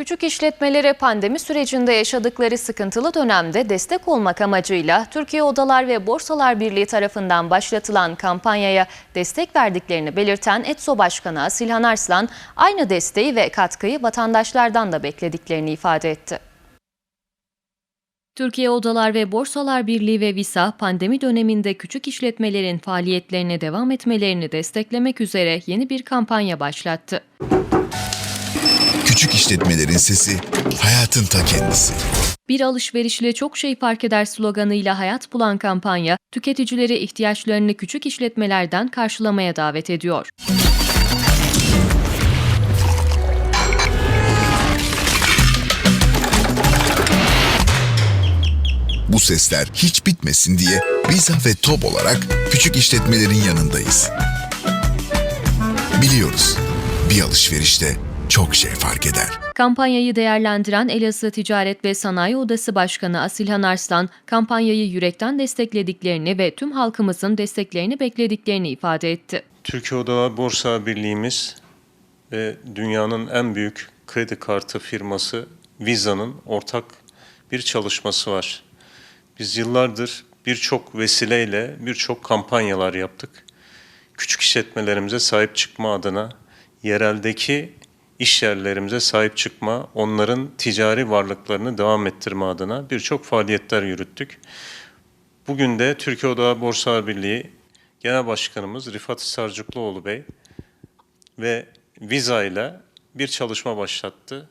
Küçük işletmelere pandemi sürecinde yaşadıkları sıkıntılı dönemde destek olmak amacıyla Türkiye Odalar ve Borsalar Birliği tarafından başlatılan kampanyaya destek verdiklerini belirten ETSO Başkanı Asilhan Arslan, aynı desteği ve katkıyı vatandaşlardan da beklediklerini ifade etti. Türkiye Odalar ve Borsalar Birliği ve VİSA, pandemi döneminde küçük işletmelerin faaliyetlerine devam etmelerini desteklemek üzere yeni bir kampanya başlattı. Küçük işletmelerin sesi, hayatın ta kendisi. Bir alışverişle çok şey fark eder sloganıyla hayat bulan kampanya, tüketicileri ihtiyaçlarını küçük işletmelerden karşılamaya davet ediyor. Bu sesler hiç bitmesin diye Visa ve TOB olarak küçük işletmelerin yanındayız. Biliyoruz, bir alışverişte çok şey fark eder. Kampanyayı değerlendiren Elazığ Ticaret ve Sanayi Odası Başkanı Asilhan Arslan, kampanyayı yürekten desteklediklerini ve tüm halkımızın desteklerini beklediklerini ifade etti. Türkiye Odalar Borsa Birliği'miz ve dünyanın en büyük kredi kartı firması Visa'nın ortak bir çalışması var. Biz yıllardır birçok vesileyle birçok kampanyalar yaptık. Küçük işletmelerimize sahip çıkma adına yereldeki iş yerlerimize sahip çıkma, onların ticari varlıklarını devam ettirme adına birçok faaliyetler yürüttük. Bugün de Türkiye Odalar Borsa Birliği Genel Başkanımız Rifat Sarcıklıoğlu Bey ve Visa ile bir çalışma başlattı.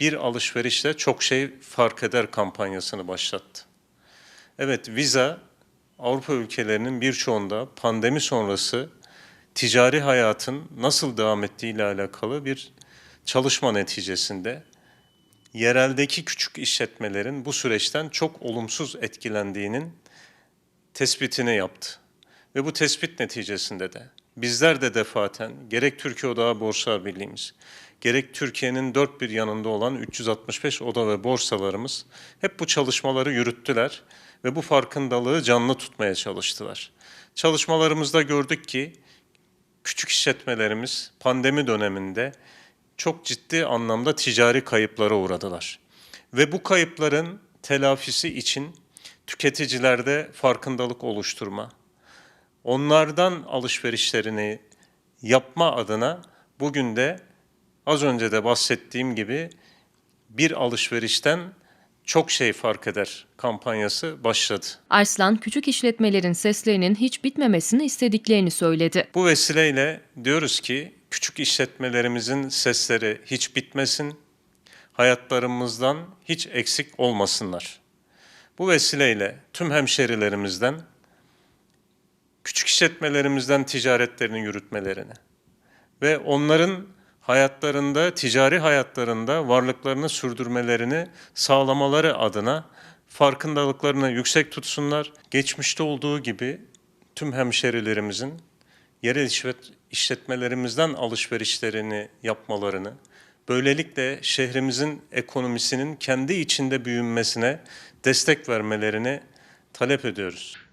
Bir alışverişle çok şey fark eder kampanyasını başlattı. Evet Visa Avrupa ülkelerinin birçoğunda pandemi sonrası ticari hayatın nasıl devam ettiği ile alakalı bir çalışma neticesinde yereldeki küçük işletmelerin bu süreçten çok olumsuz etkilendiğinin tespitini yaptı. Ve bu tespit neticesinde de bizler de defaten gerek Türkiye Odağı Borsa Birliğimiz, gerek Türkiye'nin dört bir yanında olan 365 oda ve borsalarımız hep bu çalışmaları yürüttüler ve bu farkındalığı canlı tutmaya çalıştılar. Çalışmalarımızda gördük ki küçük işletmelerimiz pandemi döneminde çok ciddi anlamda ticari kayıplara uğradılar. Ve bu kayıpların telafisi için tüketicilerde farkındalık oluşturma, onlardan alışverişlerini yapma adına bugün de az önce de bahsettiğim gibi bir alışverişten çok şey fark eder kampanyası başladı. Arslan, küçük işletmelerin seslerinin hiç bitmemesini istediklerini söyledi. Bu vesileyle diyoruz ki küçük işletmelerimizin sesleri hiç bitmesin, hayatlarımızdan hiç eksik olmasınlar. Bu vesileyle tüm hemşerilerimizden küçük işletmelerimizden ticaretlerini yürütmelerini ve onların hayatlarında, ticari hayatlarında varlıklarını sürdürmelerini sağlamaları adına farkındalıklarını yüksek tutsunlar. Geçmişte olduğu gibi tüm hemşerilerimizin yerel işlet- işletmelerimizden alışverişlerini yapmalarını, böylelikle şehrimizin ekonomisinin kendi içinde büyünmesine destek vermelerini talep ediyoruz.